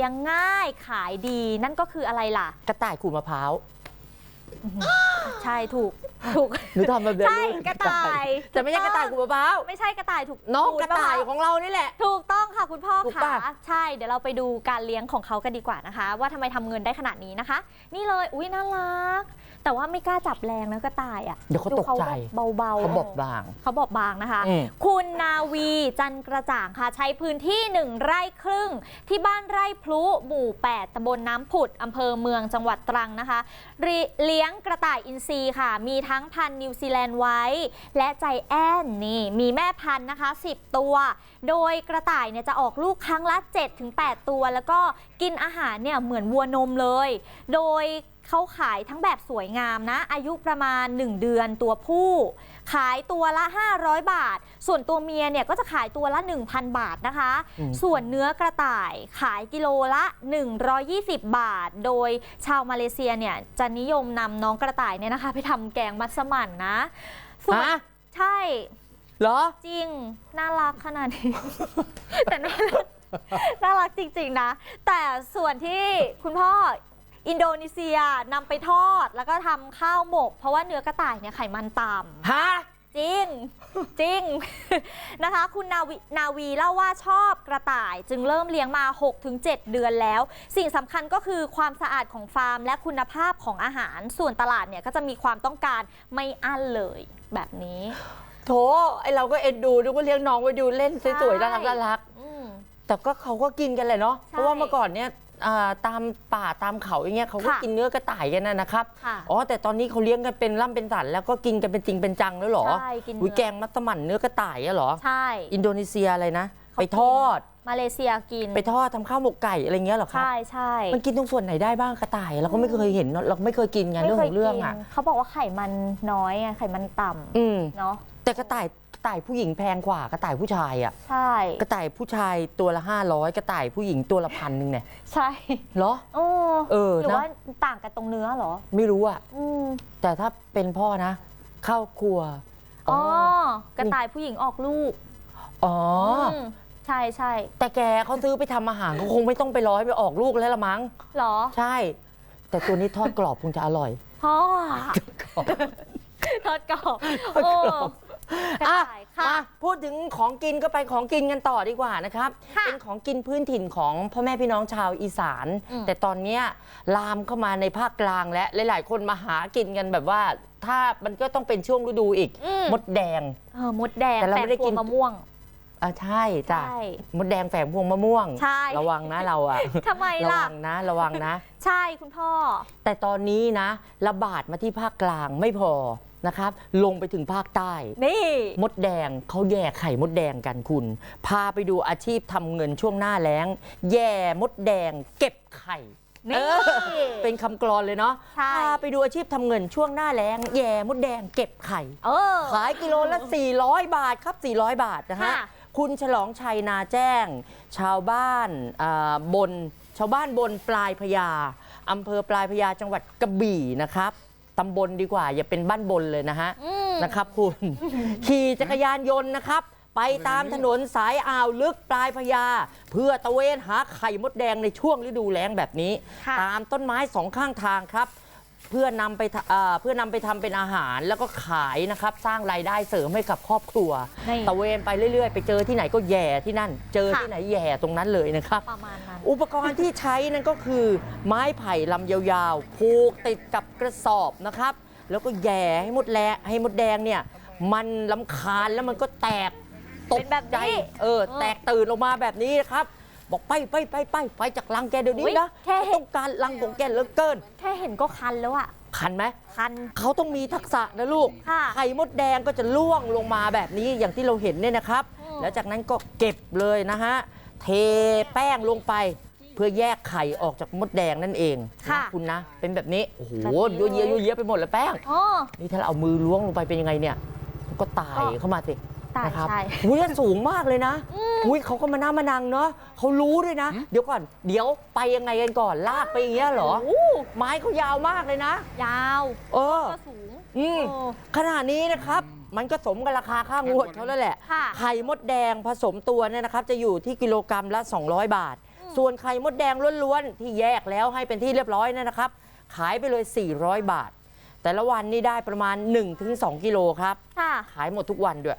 ลี้ยงง่ายขายดีนั่นก็คืออะไรล่ะ กระต่ายขูดมะพร้าว ใช่ถูกถูกหนูทำแบบเดิมใช่กระต่ายแต่ไม่ใช่กระต่ายขูดมะพร้าวไม่ใช่กระต่ายถูกน้องขูดกระต่ายมพวของเรานี่แหละ ถูกต้องค่ะคุณพ่อถูกค่ะปะ ใช่เดี๋ยวเราไปดูการเลี้ยงของเขากันดีกว่านะคะ ว่าทำไมทำเงินได้ขนาดนี้นะคะ นี่เลยอุ้ยน่ารัก แต่ว่าไม่กล้าจับแรงนะกระต่ายอะเดี๋ยวเขาตกใจดูเบาๆเขาบอกบางเขาบอกบางนะคะอืมคุณนาวีจันกระจ่างค่ะใช้พื้นที่หนึ่งไร่ครึ่ง ที่บ้านไร่พลุหมู่ 8ตำบลน้ำผุดอำเภอเมืองจังหวัดตรังนะคะริเลี้ยงกระต่ายอินทรีค่ะ มีทั้งพันธุ์นิวซีแลนด์ไว้ และใจแอนนี่มีแม่พันธุ์นะคะ 10 ตัว โดยกระต่ายเนี่ยจะออกลูกครั้งละ 7-8 ตัว แล้วก็กินอาหารเนี่ยเหมือนวัวนมเลย โดย เขาขายทั้งแบบสวยงามนะ อายุประมาณ 1 เดือนตัวผู้ ขายตัวละ 500 บาท ส่วนตัวเมียเนี่ยก็จะขายตัวละ 1,000 บาทนะคะอืมส่วนเนื้อกระต่ายขายกิโลละ 120 บาท โดยชาวมาเลเซียเนี่ยจะนิยมนำน้องกระต่ายเนี่ยนะคะ ไปทำแกงมัสมั่นนะส่วนฮะใช่เหรอ จริง น่ารักขนาดนี้ แต่น่ารักน่ารักจริง ๆ นะ แต่ส่วนที่คุณพ่อ อินโดนีเซียนำไปทอดแล้วก็ทำข้าวหมก เพราะว่าเนื้อกระต่ายเนี่ยไขมันต่ำ ฮะ จริง จริง นะคะ คุณนาวีนาวีเล่าว่าชอบกระต่าย จึงเริ่มเลี้ยงมา 6-7 เดือนแล้ว สิ่งสำคัญก็คือความสะอาดของฟาร์ม และคุณภาพของอาหารส่วนตลาดเนี่ยก็จะมีความต้องการไม่อั้นเลยแบบนี้ โถไอเราก็เอ็นดูนึกว่าเลี้ยงน้องไว้ดูเล่นสวยๆใช่น่ารักน่ารัก อืม แต่ก็เขาก็กินกันแหละเนาะ ใช่ เพราะว่าเมื่อก่อนเนี่ย อ่าตามป่าตามเขาอย่างเงี้ยเขาก็ค่ะกินเนื้อกระต่ายกันนะนะครับค่ะ อ๋อแต่ตอนนี้เขาเลี้ยงกันเป็นล่ำเป็นสันแล้วก็กินกันเป็นจริงเป็นจังแล้วเหรอใช่กินอุ้ยเนื้อแกงมัสมั่นเนื้อกระต่ายอะเหรอ ใช่ อินโดนีเซียอะไรนะ เขาไปทอด มาเลเซียกิน ไปทอดทำข้าวหมกไก่อะไรเงี้ยเหรอครับ ใช่ใช่มันกินตรงส่วนไหนได้บ้างกระต่ายเราก็ไม่เคยเห็นเนอะเราก็ไม่เคยกินไงเรื่องของเรื่องอะไม่คยกินเขาบอกว่าไขมันน้อยอะไขมันต่ำอืม เนาะแต่กระต่ายกระ ต่ายผู้หญิงแพงกว่ากระต่ายผู้ชายอะ ใช่ กระต่ายผู้ชายตัวละ 500 กระต่ายผู้หญิงตัวละพันหนึ่งเนี่ยใช่เหรอ โอ้เออหรือนะ ว่าต่างกันตรงเนื้อเหรอ ไม่รู้อะ อืมแต่ถ้าเป็นพ่อนะ เข้าครัว อ๋อ กระต่ายผู้หญิงออกลูกอ๋ออมใช่ใช่แต่แกเขาซื้อไปทำอาหารเขาคงไม่ต้องไปร้อยไปออกลูกแล้วละมั้ง เหรอใช่ แต่ตัวนี้ทอดกรอบคงจะอร่อย พ่อทอดกรอบ โอ้ กระอะต่ายค่ะ มาพูดถึงของกินก็ไปของกินกันต่อดีกว่านะครับ ค่ะเป็นของกินพื้นถิ่นของพ่อแม่พี่น้องชาวอีสาน อืม แต่ตอนเนี้ยลามเข้ามาในภาคกลางและหลาย ๆ คนมาหากินกันแบบว่า ถ้ามันก็ต้องเป็นช่วงฤดูอีกอืมมดแดง เออมดแดงแต่เราแฝไม่งได้พวกิงนมะม่วง อะใช่จ้ะใช่มดแดงแฝงพวงมะม่วง ใช่ ระวังนะเราอะทำไมระล่ะ วังนะระวังนะ ใช่คุณพ่อ แต่ตอนนี้นะ ระบาดมาที่ภาคกลางไม่พอนะครับ ลงไปถึงภาคใต้ นี่ มดแดงเขาแย่ไข่มดแดงกันคุณ พาไปดูอาชีพทำเงินช่วงหน้าแล้ง แย่มดแดงเก็บไข่นี่ เออเป็นคำกรอนเลยเนาะใช่ พาไปดูอาชีพทำเงินช่วงหน้าแล้ง แย่มดแดงเก็บไข่ เออ ขายกิโลละ 400 บาทครับ 400 บาทนะฮะ ค่ะ คุณฉลองชัยนาแจ้ง ชาวบ้านอ่าบน ชาวบ้านบนปลายพญาอำเภอปลายพญาจังหวัดกระบี่นะครับตำบลดีกว่า อย่าเป็นบ้านบนเลยนะฮะอืมนะครับคุณขี่จักรยานยนต์นะครับ ไปตามถนนสายอ่าวลึกปลายพญาเพื่อตะเวนหาไข่มดแดงในช่วงฤดูแล้งแบบนี้ค่ะตามต้นไม้สองข้างทางครับ เพื่อนำไปทะเอ่อเพื่อนำไปทำเป็นอาหารแล้วก็ขายนะครับ สร้างรายได้เสริมให้กับครอบครัวนี่ตะเวนไปเรื่อย ๆ ไปเจอที่ไหนก็แย่ที่นั่น เจอค่ะที่ไหนแย่ตรงนั้นเลยนะครับ ประมาณนั้น อุปกรณ์ที่ใช้นั่นก็คือ ไม้ไผ่ลำยาวๆผูกติดกับกระสอบนะครับ แล้วก็แย่ให้มดแลให้มดแดงเนี่ย มันลำคาญแล้วมันก็แตกตเป็กนแบบใจนี้เออ เออ แตกตื่นออกมาแบบนี้นะครับ บอกไปไปไปไปไปจากรังแกเดี๋ยวนี้อุ๊ยนะแค่เห็น ต้องการรังของแกเหลือเกิน แค่เห็นก็คันแล้วอะคันไหม คัน เขาต้องมีทักษะนะลูก ค่ะ ไข่มดแดงก็จะล่วงลงมาแบบนี้อย่างที่เราเห็นเนี่ยนะครับ อืม แล้วจากนั้นก็เก็บเลยนะฮะ เทแป้งลงไป เพื่อแยกไข่ออกจากมดแดงนั่นเองค่ะ นะคุณนะ เป็นแบบนี้ โอ้โหแบบนี้เยอะเยอะเยอะเยอะไปหมดเลยแป้ง อ๋อ นี่ถ้าเราเอามือล้วงลงไปเป็นยังไงเนี่ยมันก็ตายก็เข้ามาสิ ตายใช่อุ้ยสูงมากเลยนะ อุ้ยเขาก็มาหน้ามานังเนาะเขารู้ด้วยนะ เดี๋ยวก่อน เดี๋ยวไปยังไงกันก่อน ลากไปอย่างเงี้ยเหรอ ไม้เขายาวมากเลยนะ ยาวเออสูงอขนาดนี้นะครับ มันก็สมกับราคาข้างวดเขาแล้วแหละไข่มดแดงผสมตัวเนี่ยนะครับ จะอยู่ที่กิโลกรัมละ 200 บาทส่วนไข่มดแดงล้วนๆ ที่แยกแล้วให้เป็นที่เรียบร้อยเนี่ยนะครับ ขายไปเลย 400 บาท แต่ละวันนี่ได้ประมาณ 1-2 กิโลครับขายหมดทุกวันด้วย